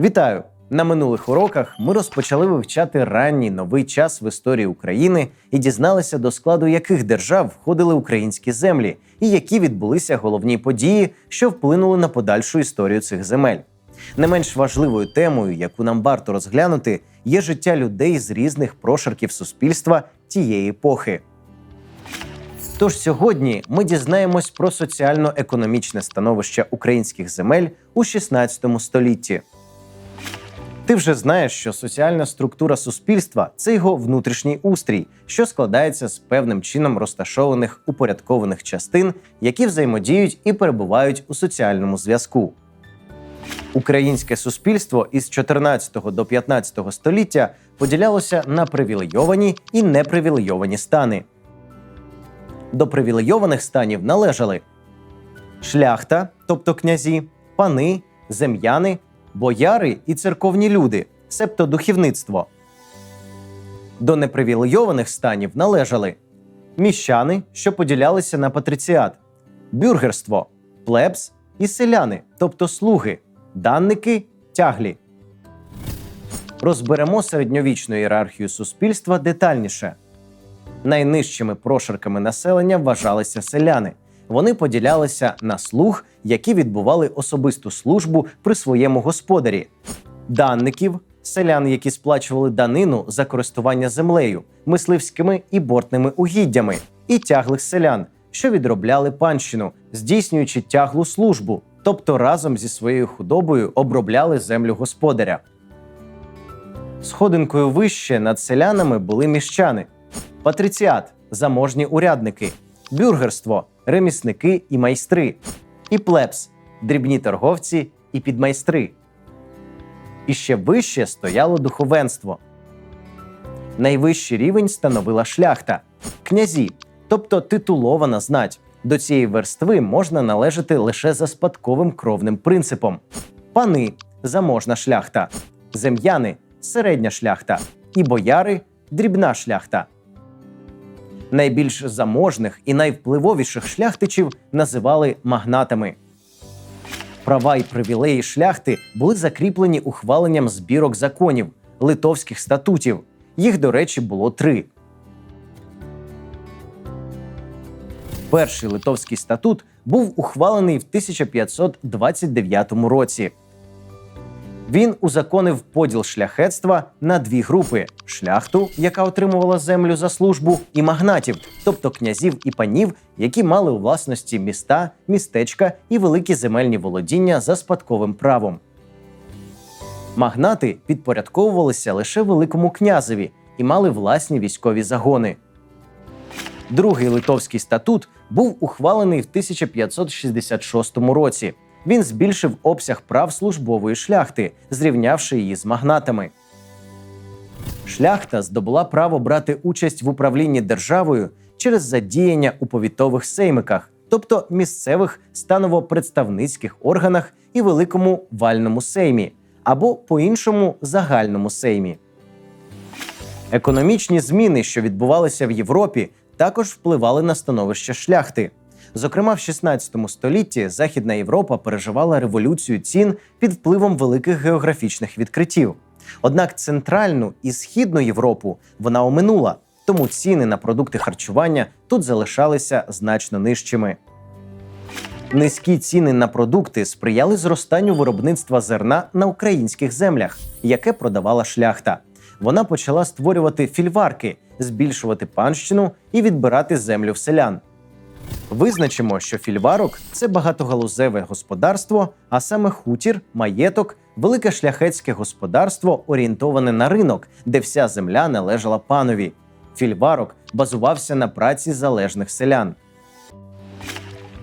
Вітаю! На минулих уроках ми розпочали вивчати ранній новий час в історії України і дізналися, до складу яких держав входили українські землі, і які відбулися головні події, що вплинули на подальшу історію цих земель. Не менш важливою темою, яку нам варто розглянути, є життя людей з різних прошарків суспільства тієї епохи. Тож сьогодні ми дізнаємось про соціально-економічне становище українських земель у 16 столітті. Ти вже знаєш, що соціальна структура суспільства це його внутрішній устрій, що складається з певним чином розташованих упорядкованих частин, які взаємодіють і перебувають у соціальному зв'язку. Українське суспільство із 14 до 15 століття поділялося на привілейовані і непривілейовані стани. До привілейованих станів належали шляхта, тобто князі, пани, зем'яни, бояри і церковні люди, себто духовництво. До непривілейованих станів належали міщани, що поділялися на патриціат, бюргерство, плебс і селяни, тобто слуги, данники, тяглі. Розберемо середньовічну ієрархію суспільства детальніше. Найнижчими прошарками населення вважалися селяни. Вони поділялися на слуг, які відбували особисту службу при своєму господарі, данників, селян, які сплачували данину за користування землею, мисливськими і бортними угіддями, і тяглих селян, що відробляли панщину, здійснюючи тяглу службу, тобто разом зі своєю худобою обробляли землю господаря. Сходинкою вище над селянами були міщани, патриціат заможні урядники, бюргерство ремісники і майстри, і плебс дрібні торговці і підмайстри. І ще вище стояло духовенство. Найвищий рівень становила шляхта, князі, тобто титулована знать. До цієї верстви можна належати лише за спадковим кровним принципом: пани заможна шляхта, зем'яни середня шляхта, і бояри дрібна шляхта. Найбільш заможних і найвпливовіших шляхтичів називали магнатами. Права й привілеї шляхти були закріплені ухваленням збірок законів литовських статутів. Їх, до речі, було три. Перший литовський статут був ухвалений в 1529 році. Він узаконив поділ шляхетства на дві групи: шляхту, яка отримувала землю за службу, і магнатів, тобто князів і панів, які мали у власності міста, містечка і великі земельні володіння за спадковим правом. Магнати підпорядковувалися лише великому князеві і мали власні військові загони. Другий литовський статут був ухвалений в 1566 році. Він збільшив обсяг прав службової шляхти, зрівнявши її з магнатами. Шляхта здобула право брати участь в управлінні державою через задіяння у повітових сеймиках, тобто місцевих станово-представницьких органах і великому вальному сеймі, або по-іншому загальному сеймі. Економічні зміни, що відбувалися в Європі, також впливали на становище шляхти. Зокрема, в 16 столітті Західна Європа переживала революцію цін під впливом великих географічних відкриттів. Однак центральну і східну Європу вона оминула, тому ціни на продукти харчування тут залишалися значно нижчими. Низькі ціни на продукти сприяли зростанню виробництва зерна на українських землях, яке продавала шляхта. Вона почала створювати фільварки, збільшувати панщину і відбирати землю в селян. Визначимо, що фільварок це багатогалузеве господарство, а саме хутір, маєток, велике шляхетське господарство, орієнтоване на ринок, де вся земля належала панові. Фільварок базувався на праці залежних селян.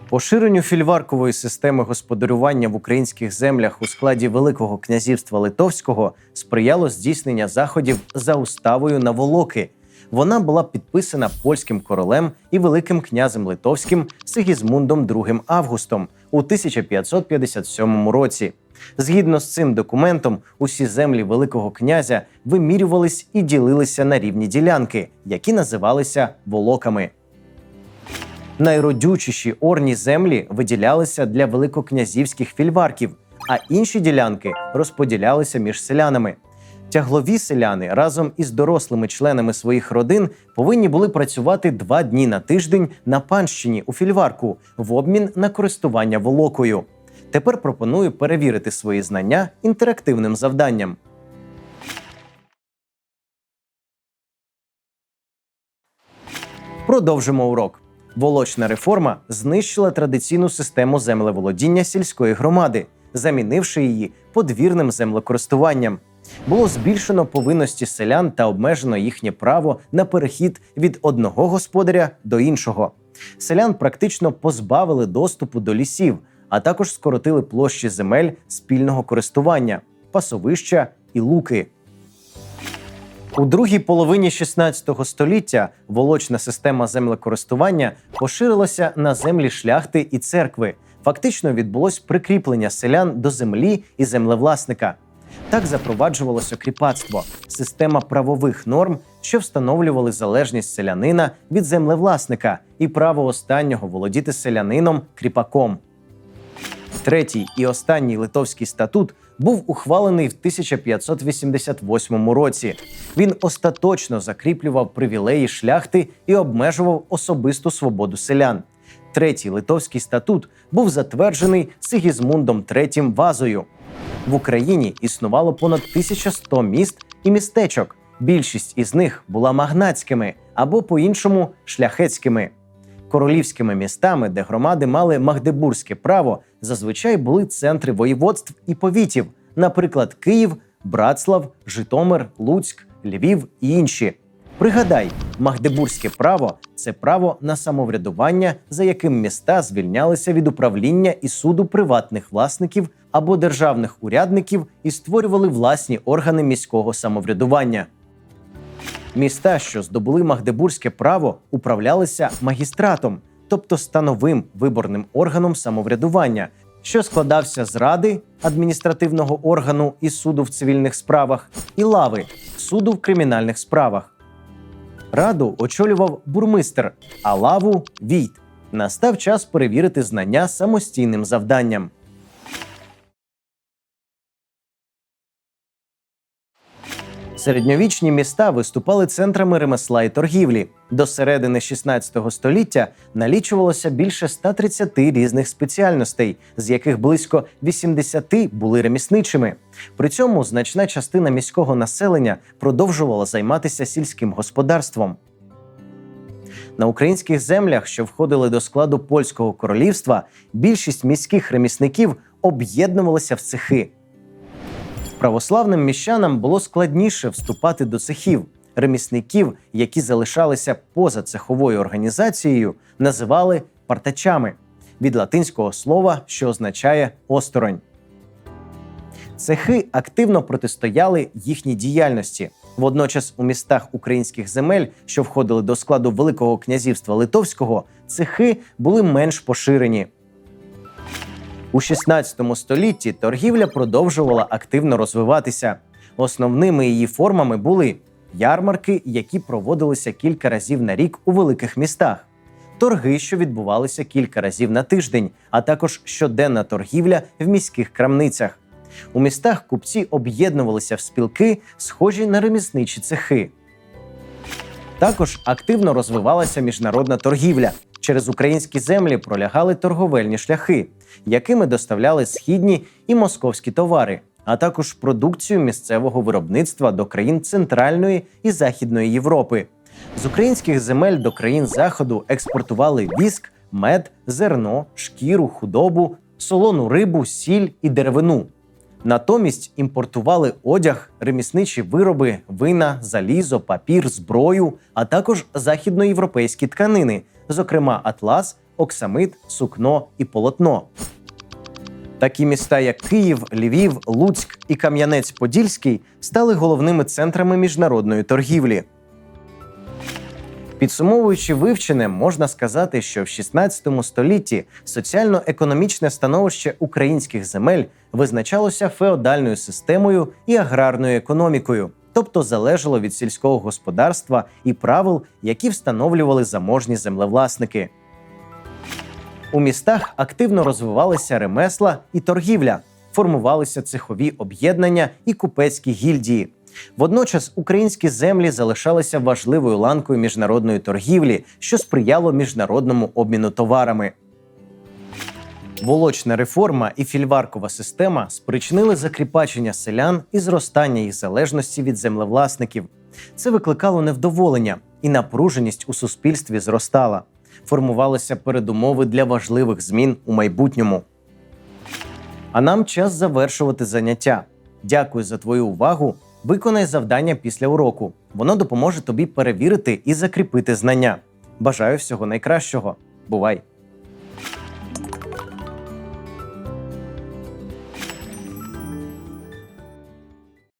Поширенню фільваркової системи господарювання в українських землях у складі Великого князівства Литовського сприяло здійснення заходів за уставою на волоки, вона була підписана польським королем і великим князем литовським Сигізмундом II Августом у 1557 році. Згідно з цим документом, усі землі Великого князя вимірювались і ділилися на рівні ділянки, які називалися волоками. Найродючіші орні землі виділялися для великокнязівських фільварків, а інші ділянки розподілялися між селянами. Тяглові селяни разом із дорослими членами своїх родин повинні були працювати два дні на тиждень на панщині у фільварку в обмін на користування волокою. Тепер пропоную перевірити свої знання інтерактивним завданням. Продовжимо урок. Волочна реформа знищила традиційну систему землеволодіння сільської громади, замінивши її подвірним землекористуванням. Було збільшено повинності селян та обмежено їхнє право на перехід від одного господаря до іншого. Селян практично позбавили доступу до лісів, а також скоротили площі земель спільного користування, пасовища і луки. У другій половині 16 століття волочна система землекористування поширилася на землі шляхти і церкви. Фактично відбулось прикріплення селян до землі і землевласника. Так запроваджувалося кріпацтво, система правових норм, що встановлювали залежність селянина від землевласника і право останнього володіти селянином кріпаком. Третій і останній литовський статут був ухвалений в 1588 році. Він остаточно закріплював привілеї шляхти і обмежував особисту свободу селян. Третій литовський статут був затверджений Сигізмундом III Вазою. В Україні існувало понад 1100 міст і містечок. Більшість із них була магнатськими або по-іншому шляхетськими. Королівськими містами, де громади мали магдебурзьке право, зазвичай були центри воєводств і повітів, наприклад, Київ, Братслав, Житомир, Луцьк, Львів і інші. Пригадай, магдебурзьке право це право на самоврядування, за яким міста звільнялися від управління і суду приватних власників або державних урядників і створювали власні органи міського самоврядування. Міста, що здобули магдебурзьке право, управлялися магістратом, тобто становим виборним органом самоврядування, що складався з ради адміністративного органу і суду в цивільних справах, і лави суду в кримінальних справах. Раду очолював бурмистер, а лаву війт. Настав час перевірити знання самостійним завданням. Середньовічні міста виступали центрами ремесла і торгівлі. До середини 16 століття налічувалося більше 130 різних спеціальностей, з яких близько 80 були ремісничими. При цьому значна частина міського населення продовжувала займатися сільським господарством. На українських землях, що входили до складу польського королівства, більшість міських ремісників об'єднувалися в цехи. Православним міщанам було складніше вступати до цехів. Ремісників, які залишалися поза цеховою організацією, називали партачами від латинського слова, що означає осторонь. Цехи активно протистояли їхній діяльності. Водночас у містах українських земель, що входили до складу Великого князівства Литовського, цехи були менш поширені. У 16 столітті торгівля продовжувала активно розвиватися. Основними її формами були ярмарки, які проводилися кілька разів на рік у великих містах, торги, що відбувалися кілька разів на тиждень, а також щоденна торгівля в міських крамницях. У містах купці об'єднувалися в спілки, схожі на ремісничі цехи. Також активно розвивалася міжнародна торгівля. Через українські землі пролягали торговельні шляхи, якими доставляли східні і московські товари, а також продукцію місцевого виробництва до країн Центральної і Західної Європи. З українських земель до країн Заходу експортували віск, мед, зерно, шкіру, худобу, солону рибу, сіль і деревину. Натомість імпортували одяг, ремісничі вироби, вина, залізо, папір, зброю, а також західноєвропейські тканини, зокрема атлас, оксамит, сукно і полотно. Такі міста, як Київ, Львів, Луцьк і Кам'янець-Подільський, стали головними центрами міжнародної торгівлі. Підсумовуючи вивчене, можна сказати, що в 16 столітті соціально-економічне становище українських земель визначалося феодальною системою і аграрною економікою, тобто залежало від сільського господарства і правил, які встановлювали заможні землевласники. У містах активно розвивалися ремесла і торгівля. формувалися цехові об'єднання і купецькі гільдії. Водночас українські землі залишалися важливою ланкою міжнародної торгівлі, що сприяло міжнародному обміну товарами. Волочна реформа і фільваркова система спричинили закріпачення селян і зростання їх залежності від землевласників. Це викликало невдоволення, і напруженість у суспільстві зростала. Формувалися передумови для важливих змін у майбутньому. А нам час завершувати заняття. Дякую за твою увагу. Виконай завдання після уроку. Воно допоможе тобі перевірити і закріпити знання. Бажаю всього найкращого. Бувай!